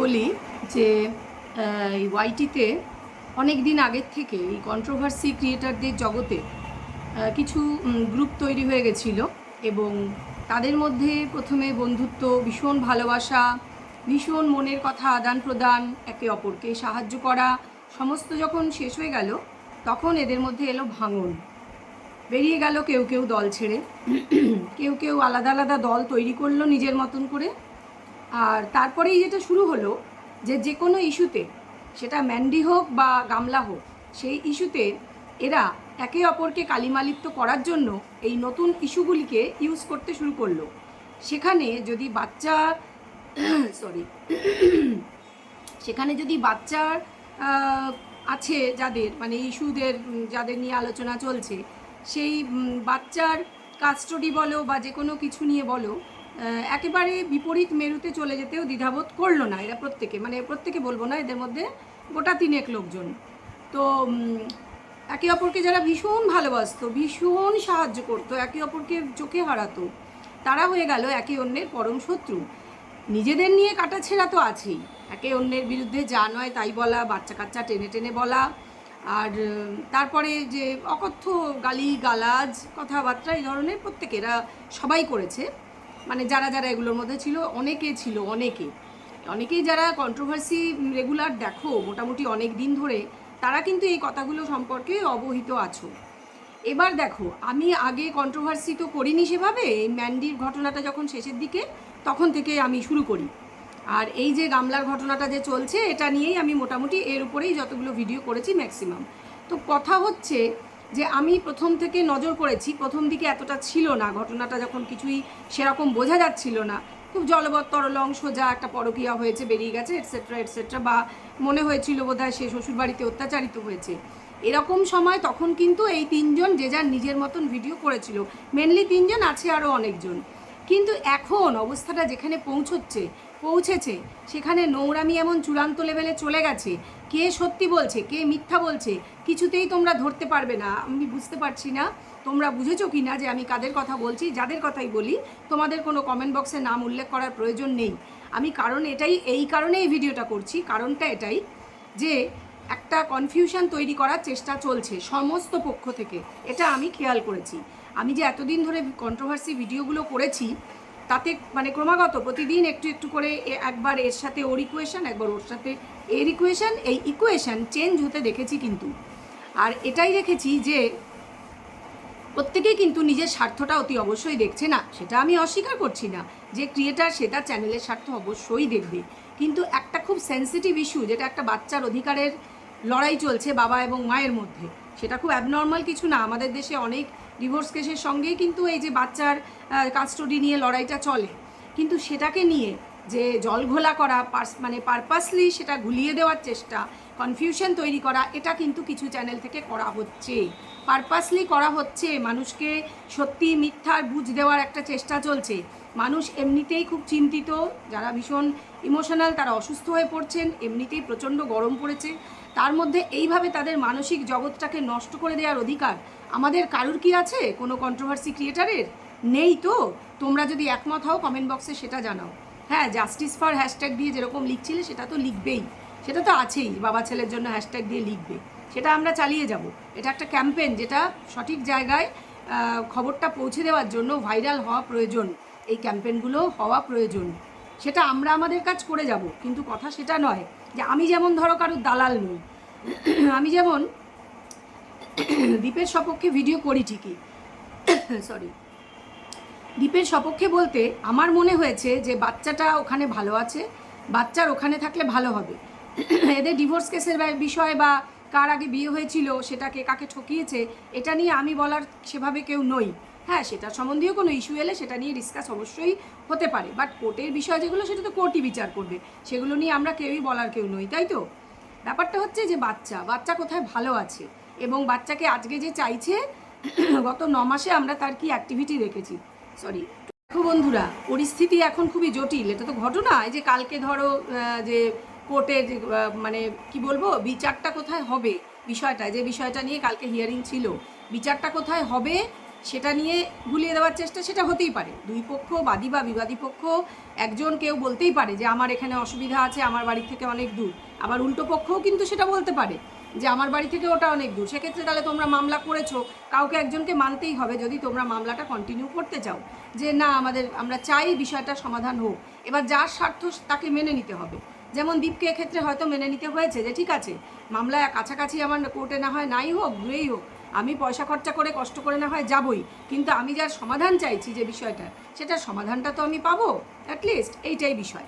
বলি যে এই ওয়াইটিতে অনেক দিন আগের থেকে এই কন্ট্রোভার্সি ক্রিয়েটারদের জগতে কিছু গ্রুপ তৈরি হয়ে গেছিল এবং তাদের মধ্যে প্রথমে বন্ধুত্ব, ভীষণ ভালোবাসা, ভীষণ মনের কথা আদান প্রদান, একে অপরকে সাহায্য করা, সমস্ত যখন শেষ হয়ে গেল, তখন এদের মধ্যে এলো ভাঙন। বেরিয়ে গেল কেউ কেউ দল ছেড়ে, কেউ কেউ আলাদা আলাদা দল তৈরি করল নিজের মতন করে আর তারপরেই যেটা শুরু হলো যে যে কোনো ইস্যুতে, সেটা ম্যান্ডি হোক বা গামলা হোক, সেই ইস্যুতে এরা একে অপরকে কালিমালিপ্ত করার জন্য এই নতুন ইস্যুগুলিকে ইউজ করতে শুরু করল। সেখানে যদি বাচ্চা, সরি, সেখানে যদি বাচ্চার আছে যাদের মানে ইস্যুদের যাদের নিয়ে আলোচনা চলছে, সেই বাচ্চার কাস্টডি বলো বা যে কোনো কিছু নিয়ে বলো একেবারে বিপরীত মেরুতে চলে যেতেও দ্বিধাবোধ করল না এরা প্রত্যেকে। মানে প্রত্যেকে বলব না, এদের মধ্যে গোটা তিনেক লোকজন। তো একে অপরকে যারা ভীষণ ভালোবাসতো, ভীষণ সাহায্য করতো, একে অপরকে চোখে হারাতো, তারা হয়ে গেল একে অন্যের পরম শত্রু। নিজেদের নিয়ে কাটাছেড়া তো আছেই। একে অন্যের বিরুদ্ধে যা নয় তাই বলা বাচ্চা কাচ্চা টেনে টেনে বলা, আর তারপরে যে অকথ্য গালি গালাজ কথাবার্তা, এই ধরনের প্রত্যেকেরা সবাই করেছে। মানে যারা যারা এগুলোর মধ্যে ছিল, অনেকে ছিল, অনেকে। অনেকেই যারা কন্ট্রোভার্সি রেগুলার দেখো, মোটামুটি অনেক দিন ধরে, তারা কিন্তু এই কথাগুলো সম্পর্কে অবহিত আছো। এবার দেখো, আমি আগে কন্ট্রোভার্সি তো করিনি সেভাবে, এই ম্যান্ডির ঘটনাটা যখন শেষের দিকে, তখন থেকে আমি শুরু করি। আর এই যে গামলার ঘটনাটা যে চলছে, এটা নিয়েই আমি মোটামুটি এর উপরেই যতগুলো ভিডিও করেছি ম্যাক্সিমাম তো কথা হচ্ছে যে আমি প্রথম থেকে নজর করেছি প্রথম দিকে এতটা ছিল না, ঘটনাটা যখন কিছুই সেরকম বোঝা যাচ্ছিল না, খুব জলবৎ, তরলং, সোজা একটা পরকিয়া হয়েছে, বেরিয়ে গেছে এটসেট্রা এটসেট্রা বা মনে হয়েছিল বোধহয় সে শ্বশুরবাড়িতে অত্যাচারিত হয়েছে। এরকম সময় তখন কিন্তু এই তিনজন যে যার নিজের মতন ভিডিও করেছিল মেনলি তিনজন আছে আরও অনেকজন। কিন্তু এখন অবস্থাটা যেখানে পৌঁছচ্ছে পৌঁছেছে। সেখানে নোংরামি এমন চূড়ান্ত লেভেলে চলে গেছে। কে সত্যি বলছে, কে মিথ্যা বলছে, কিছুতেই তোমরা ধরতে পারবে না। আমি বুঝতে পারছি না। তোমরা বুঝেছ কি না যে আমি কাদের কথা বলছি? যাদের কথাই বলি, তোমাদের কোনো কমেন্ট বক্সে নাম উল্লেখ করার প্রয়োজন নেই। আমি কারণ এটাই, এই কারণে এই ভিডিওটা করছি। কারণটা এটাই যে একটা কনফিউশন তৈরি করার চেষ্টা চলছে সমস্ত পক্ষ থেকে। এটা আমি খেয়াল করেছি। আমি যে এতদিন ধরে কন্ট্রোভার্সি ভিডিওগুলো করেছি তাতে মানে ক্রমাগত প্রতিদিন একটু একটু করে একবার এর সাথে ওর ইকুয়েশন একবার ওর সাথে এর ইকুয়েশন এই ইকুয়েশন চেঞ্জ হতে দেখেছি কিন্তু। আর এটাই দেখেছি যে প্রত্যেকেই কিন্তু নিজের স্বার্থটা অতি অবশ্যই দেখছে না, সেটা আমি অস্বীকার করছি না যে ক্রিয়েটার সে তার চ্যানেলের স্বার্থ অবশ্যই দেখবে। কিন্তু একটা খুব সেন্সিটিভ ইস্যু যেটা একটা বাচ্চার অধিকারের লড়াই চলছে বাবা এবং মায়ের মধ্যে সেটা খুব অ্যাবনর্মাল কিছু না। আমাদের দেশে অনেক ডিভোর্স কেসের সঙ্গেই কিন্তু এই যে বাচ্চার কাস্টডি নিয়ে লড়াইটা চলে। কিন্তু সেটাকে নিয়ে যে জল ঘোলা করা, পার্স- মানে পারপাসলি সেটা ঘুলিয়ে দেওয়ার চেষ্টা কনফিউশন তৈরি করা, এটা কিন্তু কিছু চ্যানেল থেকে করা হচ্ছে। পারপাসলি করা হচ্ছে। মানুষকে সত্যি মিথ্যার বুঝ দেওয়ার একটা চেষ্টা চলছে। মানুষ এমনিতেই খুব চিন্তিত, যারা ভীষণ ইমোশনাল তারা অসুস্থ হয়ে পড়ছেন, এমনিতেই প্রচণ্ড গরম পড়েছে। তার মধ্যে এইভাবে তাদের মানসিক জগৎটাকে নষ্ট করে দেওয়ার অধিকার আমাদের কারুর কি আছে? কোনো কন্ট্রোভার্সি ক্রিয়েটারের নেই তো। তোমরা যদি একমত হও কমেন্ট বক্সে সেটা জানাও। হ্যাঁ জাস্টিস ফর হ্যাশট্যাগ দিয়ে যেরকম লিখছিলে সেটা তো লিখবেই। সেটা তো আছেই, বাবা ছেলের জন্য হ্যাশট্যাগ দিয়ে লিখবে। সেটা আমরা চালিয়ে যাব। এটা একটা ক্যাম্পেন যেটা সঠিক জায়গায় খবরটা পৌঁছে দেওয়ার জন্য ভাইরাল হওয়া প্রয়োজন। এই ক্যাম্পেনগুলো হওয়া প্রয়োজন। সেটা আমরা আমাদের কাজ করে যাব। কিন্তু কথা সেটা নয়। যে আমি যেমন ধরো কারোর দালাল নই, আমি যেমন দ্বীপের সপক্ষে ভিডিও করি ঠিকই সরি দ্বীপের সপক্ষে বলতে আমার মনে হয়েছে যে বাচ্চাটা ওখানে ভালো আছে, বাচ্চার ওখানে থাকলে ভালো হবে। এদের ডিভোর্স কেসের বিষয় বা কার আগে বিয়ে হয়েছিল, সেটাকে কাকে ঠকিয়েছে, এটা নিয়ে আমি বলার সেভাবে কেউ নই। হ্যাঁ সেটা সম্বন্ধীয় কোনো ইস্যু এলে সেটা নিয়ে ডিসকাস অবশ্যই হতে পারে। বাট কোর্টের বিষয় যেগুলো, সেটা তো কোর্টই বিচার করবে। সেগুলো নিয়ে আমরা কেউই বলার কেউ নই, তাই তো? ব্যাপারটা হচ্ছে যে বাচ্চা বাচ্চা কোথায় ভালো আছে? এবং বাচ্চাকে আজকে যে চাইছে, গত ন মাসে আমরা তার কি অ্যাক্টিভিটি দেখেছি? সরি দেখো বন্ধুরা, পরিস্থিতি এখন খুবই জটিল। এটা তো ঘটনা। এই যে কালকে ধরো যে কোর্টের মানে কি বলব, বিচারটা কোথায় হবে? বিষয়টা, যে বিষয়টা নিয়ে কালকে হিয়ারিং ছিল। বিচারটা কোথায় হবে? সেটা নিয়ে ভুলিয়ে দেওয়ার চেষ্টা সেটা হতেই পারে। দুই পক্ষ, বাদী বা বিবাদী পক্ষ, একজন কেউ বলতেই পারে যে, আমার এখানে অসুবিধা আছে, আমার বাড়ি থেকে অনেক দূর। আবার উল্টো পক্ষও কিন্তু সেটা বলতে পারে যে, আমার বাড়ি থেকে ওটা অনেক দূর। সেক্ষেত্রে তাহলে তোমরা মামলা করেছ, কাউকে একজনকে মানতেই হবে যদি তোমরা মামলাটা কন্টিনিউ করতে চাও যে, না, আমাদের, আমরা চাই বিষয়টা সমাধান হোক। এবার যার স্বার্থ তাকে মেনে নিতে হবে। যেমন দীপকে এক্ষেত্রে হয়তো মেনে নিতে হয়েছে যে, ঠিক আছে, মামলা কাছাকাছি আমার কোর্টে না হয়, নাই হোক দূরেই হোক। আমি পয়সা খরচা করে কষ্ট করে না হয় যাবই। কিন্তু আমি যার সমাধান চাইছি যে বিষয়টা, সেটার সমাধানটা তো আমি পাবো অ্যাটলিস্ট এইটাই বিষয়।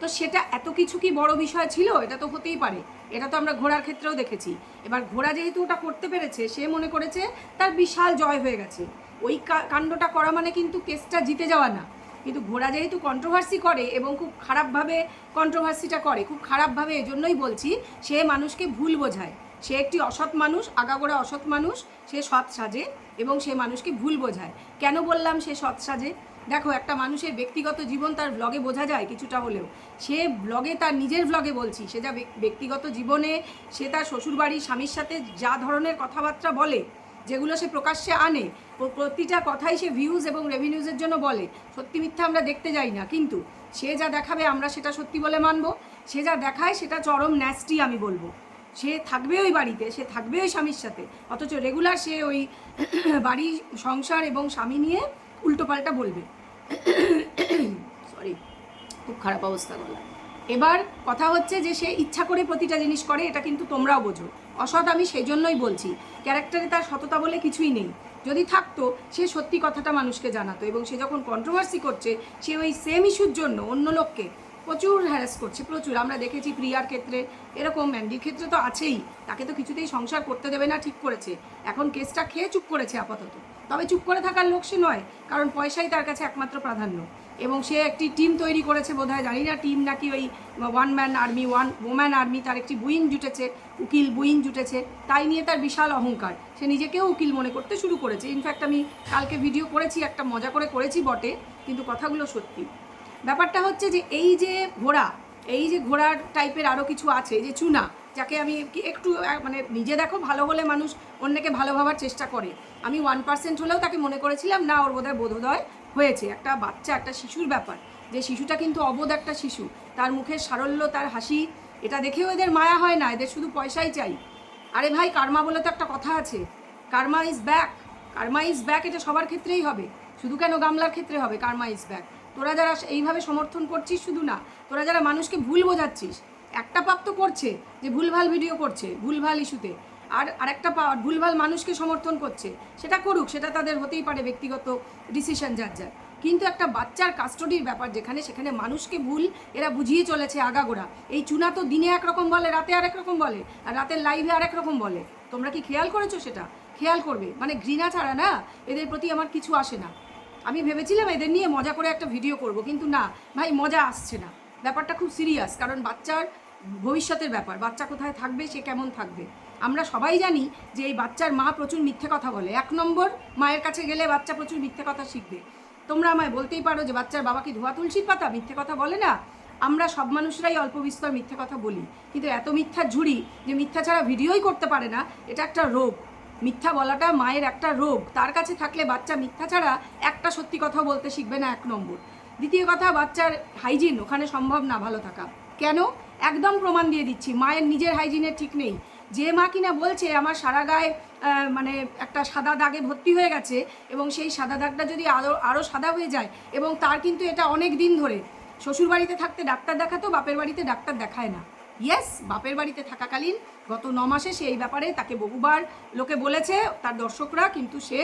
তো সেটা এত কিছু কি বড় বিষয় ছিল? এটা তো হতেই পারে। এটা তো আমরা ঘোড়ার ক্ষেত্রেও দেখেছি। এবার ঘোড়া যেহেতু ওটা করতে পেরেছে, সে মনে করেছে তার বিশাল জয় হয়ে গেছে। ওই কাণ্ডটা করা মানে কিন্তু কেসটা জিতে যাওয়া না। কিন্তু ঘোড়া যেহেতু কন্ট্রোভার্সি করে এবং খুব খারাপভাবে কন্ট্রোভার্সিটা করে, খুব খারাপভাবে এজন্যই বলছি, সে মানুষকে ভুল বোঝায়। সে একটি অসৎ মানুষ, আগাগোড়া অসৎ মানুষ, সে সৎ সাজে এবং সে মানুষকে ভুল বোঝায়। কেন বললাম সে সৎ সাজে? দেখো, একটা মানুষের ব্যক্তিগত জীবন তার ব্লগে বোঝা যায় কিছুটা হলেও। সে ব্লগে তার নিজের ব্লগে বলছি, সে যা ব্যক্তিগত জীবনে সে তার শ্বশুরবাড়ির স্বামীর সাথে যা ধরনের কথাবার্তা বলে, যেগুলো সে প্রকাশ্যে আনে প্র- প্রতিটা কথাই সে ভিউজ এবং রেভিনিউজের জন্য বলে। সত্যি মিথ্যা আমরা দেখতে যাই না, কিন্তু সে যা দেখাবে আমরা সেটা সত্যি বলে মানবো। সে যা দেখায় সেটা চরম ন্যাস্টি আমি বলব। সে থাকবে ওই বাড়িতে, সে থাকবে ওই স্বামীর সাথে। অথচ রেগুলার সে ওই বাড়ি সংসার এবং স্বামী নিয়ে উল্টোপাল্টা বলবে। সরি খুব খারাপ অবস্থা গলা এবার কথা হচ্ছে যে সে ইচ্ছা করে প্রতিটা জিনিস করে, এটা কিন্তু তোমরাও বোঝো। অসৎ আমি সেই জন্যই বলছি ক্যারেক্টারে তার সততা বলে কিছুই নেই। যদি থাকতো, সে সত্যি কথাটা মানুষকে জানাতো এবং সে যখন কন্ট্রোভার্সি করছে, সে ওই সেম ইস্যুর জন্য অন্য লোককে প্রচুর হ্যারাস করছে, প্রচুর। আমরা দেখেছি প্রিয়ার ক্ষেত্রে এরকম ম্যান্ডির ক্ষেত্রে তো আছেই। তাকে তো কিছুতেই সংসার করতে দেবে না, ঠিক করেছে। এখন কেসটা খেয়ে চুপ করেছে আপাতত। তবে চুপ করে থাকার লোক সে নয়, কারণ পয়সাই তার কাছে একমাত্র প্রাধান্য। এবং সে একটি টিম তৈরি করেছে বোধহয়, জানি না টিম নাকি ওই one man army one woman army তার একটি বুইং জুটেছে, উকিল বুইং জুটেছে, তাই নিয়ে তার বিশাল অহংকার। সে নিজেকেও উকিল মনে করতে শুরু করেছে। ইনফ্যাক্ট আমি কালকে ভিডিও করেছি, একটা মজা করে করেছি বটে, কিন্তু কথাগুলো সত্যি। ব্যাপারটা হচ্ছে যে এই যে ঘোড়া, এই যে ঘোড়ার টাইপের আরও কিছু আছে যে চুনা, যাকে আমি একটু মানে নিজে দেখো ভালো হলে মানুষ অন্যকে ভালো ভাবার চেষ্টা করে। আমি ওয়ান পার্সেন্ট হলেও তাকে মনে করেছিলাম, না, ওর বোধহয় বোধোদয় হয়েছে। একটা বাচ্চা, একটা শিশুর ব্যাপার। যে শিশুটা কিন্তু অবোধ একটা শিশু। তার মুখের সারল্য, তার হাসি, এটা দেখেও এদের মায়া হয় না, এদের শুধু পয়সাই চাই। আরে ভাই, কার্মা বলে তো একটা কথা আছে। Karma is back karma is back এটা সবার ক্ষেত্রেই হবে। শুধু কেন গামলার ক্ষেত্রে হবে, কার্মা ইজ ব্যাক তোরা যারা এইভাবে সমর্থন করছিস শুধু না, তোরা যারা মানুষকে ভুল বোঝাচ্ছিস, একটা পাপ তো করছে যে ভুলভাল ভিডিও করছে, ভুলভাল ইস্যুতে আর আরেকটা পা ভুলভাল মানুষকে সমর্থন করছে, সেটা করুক, সেটা তাদের হতেই পারে ব্যক্তিগত ডিসিশন যার যার। কিন্তু একটা বাচ্চার কাস্টডির ব্যাপার যেখানে, সেখানে মানুষকে ভুল, এরা বুঝিয়ে চলেছে আগাগোড়া। এই চুনা তো দিনে একরকম বলে, রাতে আরেক রকম বলে, আর রাতের লাইভে আরেক রকম বলে। তোমরা কি খেয়াল করেছ সেটা? খেয়াল করবে। মানে ঘৃণা ছাড়া না? এদের প্রতি আমার কিছু আসে না। আমি ভেবেছিলাম এদের নিয়ে মজা করে একটা ভিডিও করব, কিন্তু না, ভাই মজা আসছে না। ব্যাপারটা খুব সিরিয়াস কারণ বাচ্চার ভবিষ্যতের ব্যাপার, বাচ্চা কোথায় থাকবে, সে কেমন থাকবে। আমরা সবাই জানি যে এই বাচ্চার মা প্রচুর মিথ্যে কথা বলে। এক নম্বর, মায়ের কাছে গেলে বাচ্চা প্রচুর মিথ্যে কথা শিখবে। তোমরা আমায় বলতেই পারো যে বাচ্চার বাবা কি ধোয়া তুলসীর পাতা? মিথ্যে কথা বলে না? আমরা সব মানুষরাই অল্প বিস্তর মিথ্যে কথা বলি। কিন্তু এত মিথ্যার ঝুড়ি যে মিথ্যা ছাড়া ভিডিওই করতে পারে না, এটা একটা রোগ। মিথ্যা বলাটা মায়ের একটা রোগ। তার কাছে থাকলে বাচ্চা মিথ্যা ছাড়া একটা সত্যি কথা বলতে শিখবে না এক নম্বর। দ্বিতীয় কথা, বাচ্চার হাইজিন ওখানে সম্ভব না ভালো থাকা। কেন? একদম প্রমাণ দিয়ে দিচ্ছি, মায়ের নিজের হাইজিনের ঠিক নেই। যে মা কিনা বলছে, আমার সারা গায়ে মানে একটা সাদা দাগে ভর্তি হয়ে গেছে এবং সেই সাদা দাগটা যদি আরও আরও সাদা হয়ে যায় এবং তার কিন্তু এটা অনেক দিন ধরে। শ্বশুর বাড়িতে থাকতে ডাক্তার দেখাতো, বাপের বাড়িতে ডাক্তার দেখায় না। ইয়েস বাপের বাড়িতে থাকাকালীন গত ন মাসে সে এই ব্যাপারে তাকে বহুবার লোকে বলেছে, তার দর্শকরা, কিন্তু সে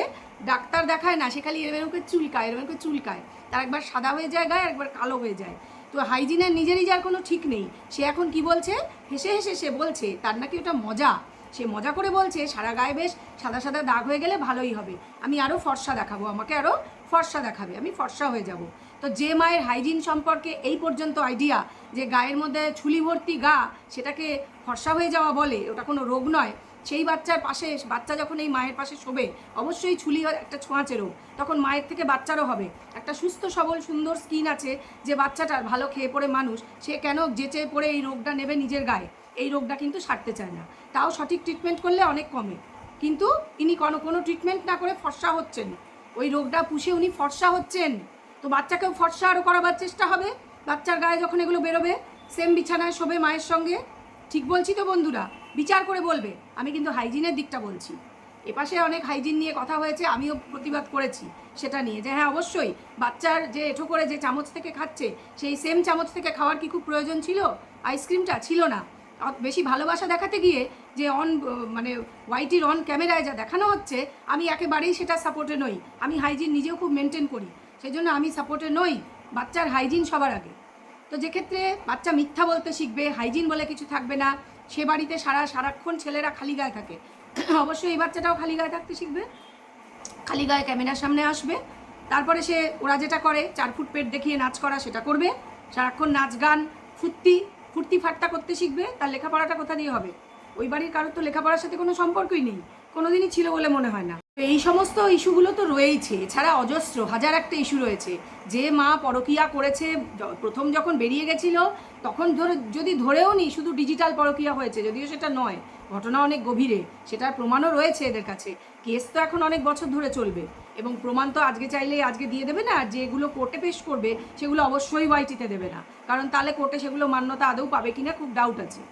ডাক্তার দেখায় না, সে খালি এরকম করে চুলকায় এরকম করে চুলকায়। তার একবার সাদা হয়ে যায় গায়ে একবার কালো হয়ে যায়। তো হাইজিনের নিজেরই যার কোনো ঠিক নেই। সে এখন কি বলছে? হেসে হেসে সে বলছে, তার নাকি ওটা মজা। সে মজা করে বলছে, সারা গায়ে বেশ সাদা সাদা দাগ হয়ে গেলে ভালোই হবে। আমি আরও ফর্সা দেখাবো, আমাকে আরও ফর্সা দেখাবে, আমি ফর্সা হয়ে যাব। তো যে মায়ের হাইজিন সম্পর্কে এই পর্যন্ত আইডিয়া যে গায়ের মধ্যে ছুলি ভর্তি গা সেটাকে ফর্সা হয়ে যাওয়া বলে, ওটা কোনো রোগ নয়। সেই বাচ্চার পাশে, বাচ্চা যখন এই মায়ের পাশে শোবে, অবশ্যই ছুলি একটা ছোঁয়াচে রোগ। তখন মায়ের থেকে বাচ্চারও হবে। একটা সুস্থ, সবল, সুন্দর স্কিন আছে যে বাচ্চাটার ভালো খেয়ে পড়ে মানুষ, সে কেন যেচে পড়ে এই রোগটা নেবে নিজের গায়ে? এই রোগটা কিন্তু সারতে চায় না। তাও সঠিক ট্রিটমেন্ট করলে অনেক কমে। কিন্তু ইনি কোনো কোনো ট্রিটমেন্ট না করে ফর্সা হচ্ছেন। ওই রোগটা পুষে উনি ফর্সা হচ্ছেন। তো বাচ্চাকেও ফর্সা আরও করাবার চেষ্টা হবে। বাচ্চার গায়ে যখন এগুলো বেরোবে, সেম বিছানায় শোবে মায়ের সঙ্গে। ঠিক বলছি তো বন্ধুরা? বিচার করে বলবে। আমি কিন্তু হাইজিনের দিকটা বলছি। এপাশে অনেক হাইজিন নিয়ে কথা হয়েছে, আমিও প্রতিবাদ করেছি সেটা নিয়ে যে হ্যাঁ অবশ্যই বাচ্চার যে এঠো করে যে চামচ থেকে খাচ্ছে, সেই সেম চামচ থেকে খাওয়ার কি খুব প্রয়োজন ছিল? আইসক্রিমটা ছিল না। বেশি ভালোবাসা দেখাতে গিয়ে যে অন মানে ওয়াইটির অন ক্যামেরায় যা দেখানো হচ্ছে, আমি একেবারেই সেটা সাপোর্টে নই। আমি হাইজিন নিজেও খুব মেনটেন করি। সেই জন্য আমি সাপোর্টে নই বাচ্চার হাইজিন সবার আগে। তো যেক্ষেত্রে বাচ্চা মিথ্যা বলতে শিখবে হাইজিন বলে কিছু থাকবে না, সে বাড়িতে সারা সারাক্ষণ ছেলেরা খালি গায়ে থাকে। অবশ্যই এই বাচ্চাটাও খালি গায়ে থাকতে শিখবে। খালি গায়ে ক্যামেরার সামনে আসবে। তারপরে সে, ওরা যেটা করে, চার ফুট পেট দেখিয়ে নাচ করা সেটা করবে। সারাক্ষণ নাচ গান, ফুর্তি ফুর্তি ফাট্টা করতে শিখবে, তার লেখাপড়াটা কোথা দিয়ে হবে? ওই বাড়ির কারোর তো লেখাপড়ার সাথে কোনো সম্পর্কই নেই। কোনোদিনই ছিল বলে মনে হয় না। এই সমস্ত ইস্যুগুলো তো রয়েইছে। এছাড়া অজস্র, হাজার একটা ইস্যু রয়েছে। যে মা পরকিয়া করেছে প্রথম যখন বেরিয়ে গেছিল, তখন ধরে, যদি ধরেও নি, শুধু ডিজিটাল পরকিয়া হয়েছে, যদিও সেটা নয়, ঘটনা অনেক গভীরে, সেটার প্রমাণও রয়েছে এদের কাছে। কেস তো এখন অনেক বছর ধরে চলবে। এবং প্রমাণ তো আজকে চাইলে আজকে দিয়ে দেবে না যেগুলো কোর্টে পেশ করবে, সেগুলো অবশ্যই ওয়াইটিতে দেবে না। কারণ তাহলে কোর্টে সেগুলো মান্যতা আদৌ পাবে কিনা খুব ডাউট আছে।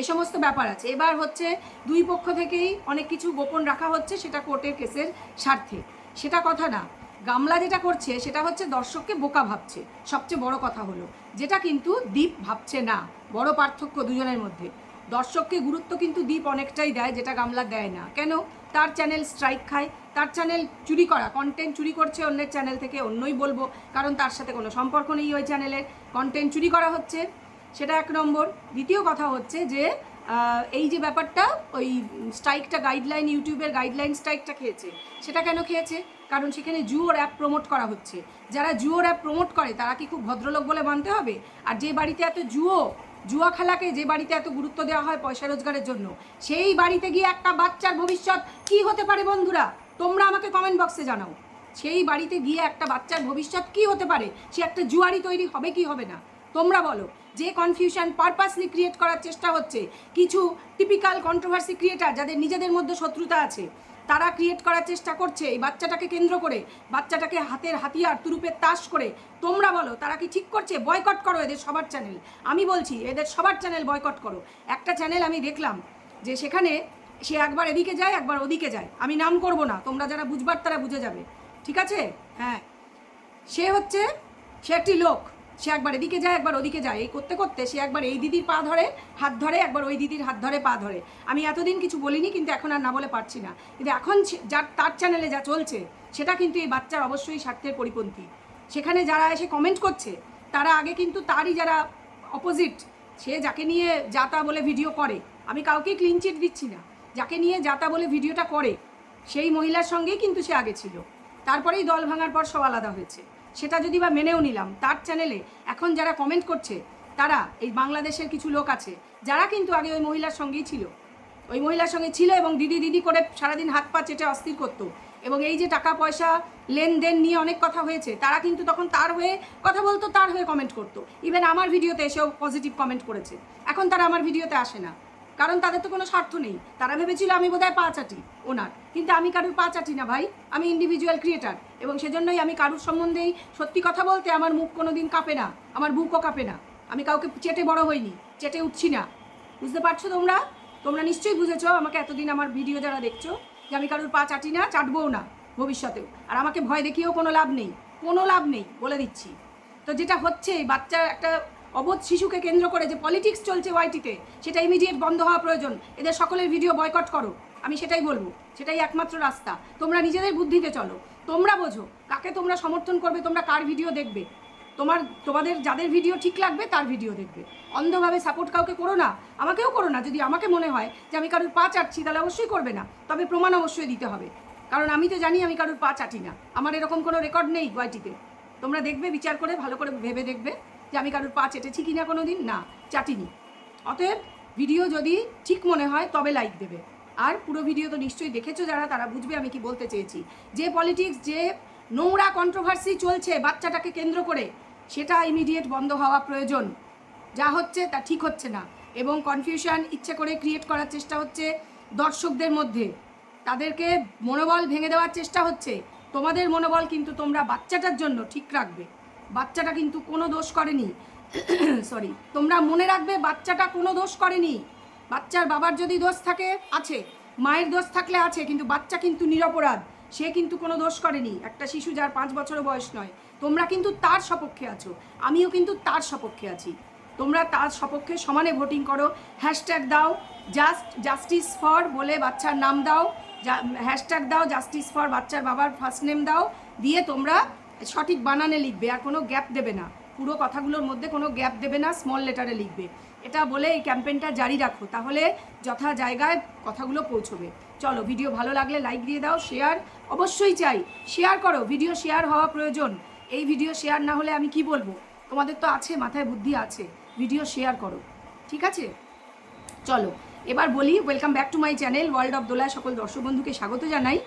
এ সমস্ত ব্যাপার আছে। এবার হচ্ছে দুই পক্ষ থেকেই অনেক কিছু গোপন রাখা হচ্ছে, সেটা কোর্টের কেসের স্বার্থে। সেটা কথা না। গামলা যেটা করছে, সেটা হচ্ছে দর্শককে বোকা ভাবছে। সবচেয়ে বড় কথা হলো, যেটা কিন্তু দ্বীপ ভাবছে না, বড় পার্থক্য দুজনের মধ্যে। দর্শককে গুরুত্ব কিন্তু দ্বীপ অনেকটাই দেয়, যেটা গামলা দেয় না। কেন? তার চ্যানেল স্ট্রাইক খায়। তার চ্যানেল চুরি করা কন্টেন্ট চুরি করছে অন্যের চ্যানেল থেকে, অন্যই বলব। কারণ তার সাথে কোনো সম্পর্ক নেই ওই চ্যানেলের কন্টেন্ট চুরি করা হচ্ছে। সেটা এক নম্বর। দ্বিতীয় কথা হচ্ছে যে এই যে ব্যাপারটা, ওই স্ট্রাইকটা গাইডলাইন, ইউটিউবের গাইডলাইন স্ট্রাইকটা খেয়েছে, সেটা কেন খেয়েছে? কারণ সেখানে জুয়োর অ্যাপ প্রমোট করা হচ্ছে। যারা জুয়োর অ্যাপ প্রমোট করে, তারা কি খুব ভদ্রলোক বলে মানতে হবে? আর যে বাড়িতে এত জুয়ো জুয়া খেলাকে যে বাড়িতে এত গুরুত্ব দেওয়া হয় পয়সা রোজগারের জন্য, সেই বাড়িতে গিয়ে একটা বাচ্চার ভবিষ্যৎ কি হতে পারে বন্ধুরা? তোমরা আমাকে কমেন্ট বক্সে জানাও। সেই বাড়িতে গিয়ে একটা বাচ্চার ভবিষ্যৎ কি হতে পারে? সে একটা জুয়ারি তৈরি হবে কি হবে না? তোমরা বলো, যে কনফিউশন পারপাসলি ক্রিয়েট করার চেষ্টা হচ্ছে, কিছু টিপিক্যাল কন্ট্রোভার্সি ক্রিয়েটার যাদের নিজেদের মধ্যে শত্রুতা আছে, তারা ক্রিয়েট করার চেষ্টা করছে এই বাচ্চাটাকে কেন্দ্র করে, বাচ্চাটাকে হাতের হাতিয়ার তুরুপের তাস করে। তোমরা বলো, তারা কি ঠিক করছে? বয়কট করো এদের সবার চ্যানেল আমি বলছি, এদের সবার চ্যানেল বয়কট করো। একটা চ্যানেল আমি দেখলাম যে সেখানে সে একবার এদিকে যায়, একবার ওদিকে যায়। আমি নাম করব না, তোমরা যারা বুঝবার তারা বুঝে যাবে। ঠিক আছে? হ্যাঁ। সে হচ্ছে, সে একটি লোক। সে একবার এদিকে যায়, একবার ওদিকে যায়। এই করতে করতে সে একবার এই দিদির পা ধরে, হাত ধরে, একবার ওই দিদির হাত ধরে, পা ধরে। আমি এতদিন কিছু বলিনি, কিন্তু এখন আর না বলে পারছি না। কিন্তু এখন যার তার চ্যানেলে যা চলছে, সেটা কিন্তু এই বাচ্চার অবশ্যই স্বার্থের পরিপন্থী। সেখানে যারা এসে কমেন্ট করছে, তারা আগে কিন্তু তারই যারা অপোজিট সে যাকে নিয়ে যাতা বলে ভিডিও করে। আমি কাউকে ক্লিন চিট দিচ্ছি না। যাকে নিয়ে যাতা বলে ভিডিওটা করে, সেই মহিলার সঙ্গেই কিন্তু সে আগে ছিল। তারপরেই দল ভাঙার পর সব আলাদা হয়েছে। সেটা যদি বা মেনেও নিলাম, তার চ্যানেলে এখন যারা কমেন্ট করছে, তারা এই বাংলাদেশের কিছু লোক আছে, যারা কিন্তু আগে ওই মহিলার সঙ্গেই ছিল। ওই মহিলার সঙ্গে ছিল এবং দিদি দিদি করে সারাদিন হাত পা চেটে অস্থির করতো। এবং এই যে টাকা পয়সা লেনদেন নিয়ে অনেক কথা হয়েছে, তারা কিন্তু তখন তার হয়ে কথা বলতো, তার হয়ে কমেন্ট করতো। ইভেন আমার ভিডিওতে এসেও পজিটিভ কমেন্ট করেছে। এখন তারা আমার ভিডিওতে আসে না। কারণ তাদের তো কোনো স্বার্থ নেই। তারা ভেবেছিল আমি বোধহয় পা চাটি ওনার। কিন্তু আমি কারোর পা চাটি না ভাই। আমি ইন্ডিভিজুয়াল ক্রিয়েটার এবং সেজন্যই আমি কারুর সম্বন্ধেই সত্যি কথা বলতে আমার মুখ কোনো দিন কাঁপে না, আমার বুকও কাঁপে না। আমি কাউকে চেটে বড় হইনি, চেটে উঠছি না। বুঝতে পারছ তোমরা? তোমরা নিশ্চয়ই বুঝেছ, আমাকে এতদিন আমার ভিডিও যারা দেখছ, যে আমি কারুর পা চাটি না, চাটবও না ভবিষ্যতেও। আর আমাকে ভয় দেখিয়েও কোনো লাভ নেই, কোনো লাভ নেই বলে দিচ্ছি। তো যেটা হচ্ছে, এই বাচ্চার একটা অবোধ শিশুকে কেন্দ্র করে যে পলিটিক্স চলছে ওয়াইটিতে, সেটা ইমিডিয়েট বন্ধ হওয়া প্রয়োজন। এদের সকলের ভিডিও বয়কট করো। আমি সেটাই বলব, সেটাই একমাত্র রাস্তা। তোমরা নিজেদের বুদ্ধিতে চলো। তোমরা বোঝো, কাকে তোমরা সমর্থন করবে, তোমরা কার ভিডিও দেখবে। তোমার, তোমাদের যাদের ভিডিও ঠিক লাগবে, তার ভিডিও দেখবে। অন্ধভাবে সাপোর্ট কাউকে করো না, আমাকেও করো না। যদি আমাকে মনে হয় যে আমি কারোর পা চাটছি, তাহলে অবশ্যই করবে না। তবে প্রমাণ অবশ্যই দিতে হবে। কারণ আমি তো জানি আমি কারোর পা চাটি না। আমার এরকম কোনো রেকর্ড নেই ওয়াইটিতে তোমরা দেখবে, বিচার করে, ভালো করে ভেবে দেখবে যে আমি কারোর পা চেটেছি কি না কোনো দিন না, চাটিনি। অতএব ভিডিও যদি ঠিক মনে হয়, তবে লাইক দেবে। আর পুরো ভিডিও তো নিশ্চয়ই দেখেছ যারা, তারা বুঝবে আমি কি বলতে চেয়েছি। যে পলিটিক্স যে নোংরা কন্ট্রোভার্সি চলছে বাচ্চাটাকে কেন্দ্র করে, সেটা ইমিডিয়েট বন্ধ হওয়া প্রয়োজন। যা হচ্ছে তা ঠিক হচ্ছে না। এবং কনফিউশন ইচ্ছে করে ক্রিয়েট করার চেষ্টা হচ্ছে দর্শকদের মধ্যে। তাদেরকে মনোবল ভেঙে দেওয়ার চেষ্টা হচ্ছে। তোমাদের মনোবল কিন্তু তোমরা বাচ্চাটার জন্য ঠিক রাখবে। বাচ্চাটা কিন্তু কোনো দোষ করেনি। সরি তোমরা মনে রাখবে বাচ্চাটা কোনো দোষ করেনি। বাচ্চার বাবার যদি দোষ থাকে, আছে। মায়ের দোষ থাকলে আছে, কিন্তু বাচ্চা কিন্তু নিরপরাধ। সে কিন্তু কোনো দোষ করেনি। একটা শিশু যার পাঁচ বছরও বয়স নয়, তোমরা কিন্তু তার সপক্ষে আছো। আমিও কিন্তু তার সপক্ষে আছি। তোমরা তার সপক্ষে সমানে ভোটিং করো। হ্যাশট্যাগ দাও জাস্ট জাস্টিস ফর বলে বাচ্চার নাম দাও। হ্যাশট্যাগ দাও জাস্টিস ফর বাচ্চার বাবার ফার্স্ট নেম দাও। দিয়ে তোমরা সঠিক বানানে লিখবে, আর কোনো গ্যাপ দেবে না। পুরো কথাগুলোর মধ্যে কোনো গ্যাপ দেবে না স্মল লেটারে লিখবে। এটা বলে এই ক্যাম্পেইনটা জারি রাখো, তাহলে যথা জায়গায় কথাগুলো পৌঁছবে। চলো, ভিডিও ভালো লাগলে লাইক দিয়ে দাও, শেয়ার অবশ্যই চাই। শেয়ার করো, ভিডিও শেয়ার হওয়া প্রয়োজন। এই ভিডিও শেয়ার না হলে আমি কি বলব? তোমাদের তো আছে, মাথায় বুদ্ধি আছে। ভিডিও শেয়ার করো, ঠিক আছে? চলো, এবার বলি welcome back to my channel world of দোলায় সকল দর্শক বন্ধুকে স্বাগত জানাই।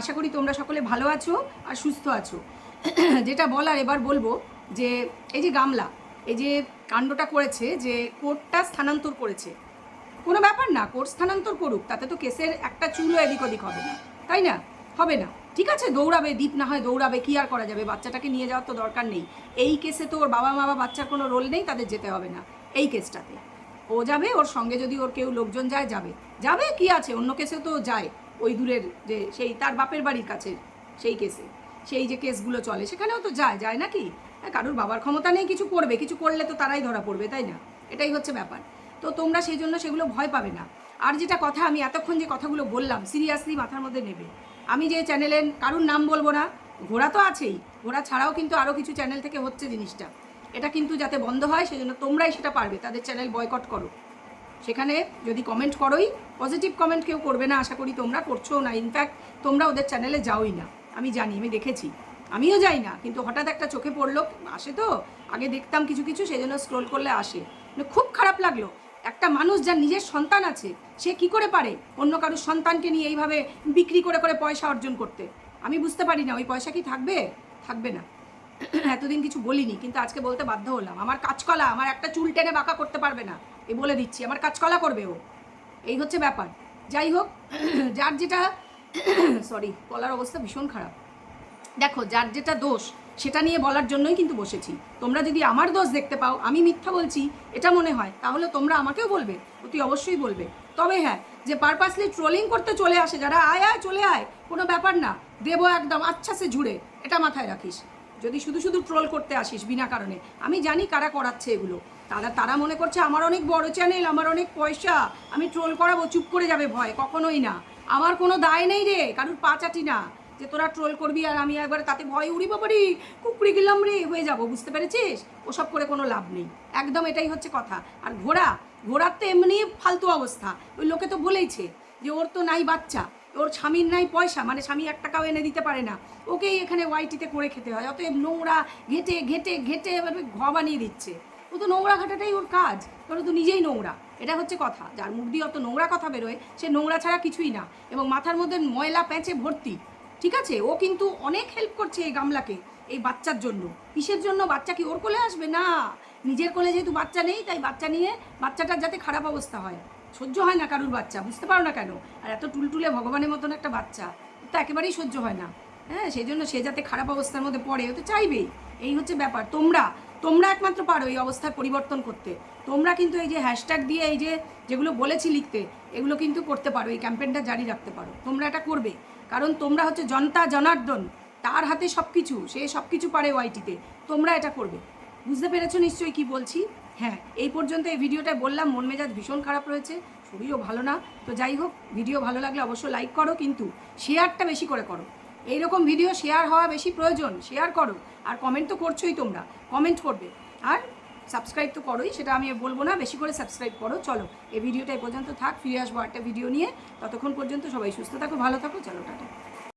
আশা করি তোমরা সকলে ভালো আছো আর সুস্থ আছো। যেটা বলার এবার বলব যে, এই যে গামলা, এই যে কাণ্ডটা করেছে যে কোর্টটা স্থানান্তর করেছে। কোনো ব্যাপার না, কোর্ট স্থানান্তর করুক, তাতে তো কেসের একটা চুলও এদিক ওদিক হবে না, তাই না? হবে না। ঠিক আছে, দৌড়াবে দ্বীপ না হয় দৌড়াবে, কি আর করা যাবে? বাচ্চাটাকে নিয়ে যাওয়ার তো দরকার নেই। এই কেসে তো ওর বাবা মা বা বাচ্চার কোনো রোল নেই, তাদের যেতে হবে না, এই কেসটাতে। ও যাবে, ওর সঙ্গে যদি ওর কেউ লোকজন যায়, যাবে। যাবে কি আছে? অন্য কেসে তো যায়, ওই দূরের যে সেই তার বাপের বাড়ির কাছে, সেই কেসে। সেই যে কেসগুলো চলে, সেখানেও তো যায় যায় নাকি কারোর বাবার ক্ষমতা নেই, কিছু করবে। কিছু করলে তো তারাই ধরা পড়বে, তাই না? এটাই হচ্ছে ব্যাপার। তো তোমরা সেই জন্য সেগুলো ভয় পাবে না। আর যেটা কথা আমি এতক্ষণ যে কথাগুলো বললাম সিরিয়াসলি মাথার মধ্যে নেবে। আমি যে চ্যানেলের কারুর নাম বলব না, ঘোড়া তো আছেই। ঘোড়া ছাড়াও কিন্তু আরও কিছু চ্যানেল থেকে হচ্ছে জিনিসটা। এটা কিন্তু যাতে বন্ধ হয়, সেজন্য তোমরাই সেটা পারবে। তাদের চ্যানেল বয়কট করো। সেখানে যদি কমেন্ট করোই পজিটিভ কমেন্ট কেউ করবে না, আশা করি তোমরা করছ না। ইনফ্যাক্ট তোমরা ওদের চ্যানেলে যাওই না। আমি জানি, আমি দেখেছি। আমিও যাই না, কিন্তু হঠাৎ একটা চোখে পড়ল, আসে তো, আগে দেখতাম কিছু কিছু সেই জন্য স্ক্রোল করলে আসে। মানে খুব খারাপ লাগল, একটা মানুষ যার নিজের সন্তান আছে, সে কি করে পারে অন্য কারোর সন্তানকে নিয়ে এইভাবে বিক্রি করে করে পয়সা অর্জন করতে? আমি বুঝতে পারি না, ওই পয়সা কি থাকবে? থাকবে না। এতদিন কিছু বলিনি, কিন্তু আজকে বলতে বাধ্য হলাম। আমার কাজকলা আমার একটা চুল টেনে বাঁকা করতে পারবে না, এ বলে দিচ্ছি, আমার কাজকলা করবে ও। এই হচ্ছে ব্যাপার। যাই হোক, যার যেটা সরি কলার অবস্থা ভীষণ খারাপ। দেখো, যার যেটা দোষ, সেটা নিয়ে বলার জন্যই কিন্তু বসেছি। তোমরা যদি আমার দোষ দেখতে পাও, আমি মিথ্যা বলছি, এটা মনে হয়, তাহলে তোমরা আমাকেও বলবে, অতি অবশ্যই বলবে। তবে হ্যাঁ যে পারপাসলি ট্রোলিং করতে চলে আসে যারা, আয় আয়, চলে আয়, কোনো ব্যাপার না, দেবো একদম আচ্ছা সে ঝুড়ে এটা মাথায় রাখিস। যদি শুধু শুধু ট্রোল করতে আসিস বিনা কারণে, আমি জানি কারা করাচ্ছে এগুলো। তারা তারা মনে করছে, আমার অনেক বড় চ্যানেল আমার অনেক পয়সা, আমি ট্রোল করাবো, চুপ করে যাবে ভয়, কখনোই না। আমার কোনো দায় নেই রে, কারুর পা চাটি না। যে তোরা ট্রোল করবি আর আমি একবার তাতে ভয় উড়ি বাবারি কুকুরি গেলাম রে, হয়ে যাব, বুঝতে পেরেছিস? ওসব করে কোনো লাভ নেই। একদম এটাই হচ্ছে কথা। আর ঘোড়া, ঘোড়ার তো এমনি ফালতু অবস্থা। ওই লোকে তো বলেইছে যে ওর তো নাই বাচ্চা, ওর স্বামীর নাই পয়সা মানে স্বামী এক টাকাও এনে দিতে পারে না। ওকেই এখানে ওয়াইটিতে করে খেতে হয়, অতএব নোংরা ঘেটে ঘেটে ঘেটে ঘ বানিয়ে দিচ্ছে। ও তো নোংরা ঘাটাটাই ওর কাজ, কারণ তো নিজেই নোংরা। এটা হচ্ছে কথা। যার মুখ দিয়ে অত নোংরা কথা বেরোয়, সে নোংরা ছাড়া কিছুই না। এবং মাথার মধ্যে ময়লা, প্যাঁচে ভর্তি। ঠিক আছে? ও কিন্তু অনেক হেল্প করছে এই গামলাকে, এই বাচ্চার জন্য। কিসের জন্য? বাচ্চা কি ওর কোলে আসবে? না। নিজের কোলে যেহেতু বাচ্চা নেই, তাই বাচ্চা নিয়ে বাচ্চাটার যাতে খারাপ অবস্থা হয়। সহ্য হয় না কারুর বাচ্চা, বুঝতে পারো না কেন? আর এত টুলটুলে ভগবানের মতন একটা বাচ্চা তো একেবারেই সহ্য হয় না। হ্যাঁ সেই জন্য সে যাতে খারাপ অবস্থার মধ্যে পড়ে, ও তো চাইবেই। এই হচ্ছে ব্যাপার। তোমরা তোমরা একমাত্র পারো এই অবস্থার পরিবর্তন করতে। তোমরা কিন্তু এই যে হ্যাশট্যাগ দিয়ে এই যে যেগুলো বলেছি লিখতে, এগুলো কিন্তু করতে পারো, এই ক্যাম্পেইনটা জারি রাখতে পারো। তোমরা এটা করবে। কারণ তোমরা হচ্ছে জনতা, জনার্দন, তার হাতে সব কিছু সে সব কিছু পারে ওয়াইটিতে তোমরা এটা করবে। বুঝতে পেরেছ নিশ্চয়ই কি বলছি? হ্যাঁ এই পর্যন্ত এই ভিডিওটা বললাম, মন মেজাজ ভীষণ খারাপ রয়েছে, শরীরও ভালো না। তো যাই হোক, ভিডিও ভালো লাগলে অবশ্যই লাইক করো, কিন্তু শেয়ারটা বেশি করে করো। এইরকম ভিডিও শেয়ার হওয়া বেশি প্রয়োজন শেয়ার করো। আর কমেন্ট তো করছোই তোমরা কমেন্ট করবে। আর সাবস্ক্রাইব তো করোই, সেটা আমি বলব না, বেশি করে সাবস্ক্রাইব করো, চলো। এই ভিডিওটা এই পর্যন্ত থাক, ফিরে আসব একটা ভিডিও নিয়ে। ততক্ষণ পর্যন্ত সবাই সুস্থ থাকো, ভালো থাকো, চলো, টাটা।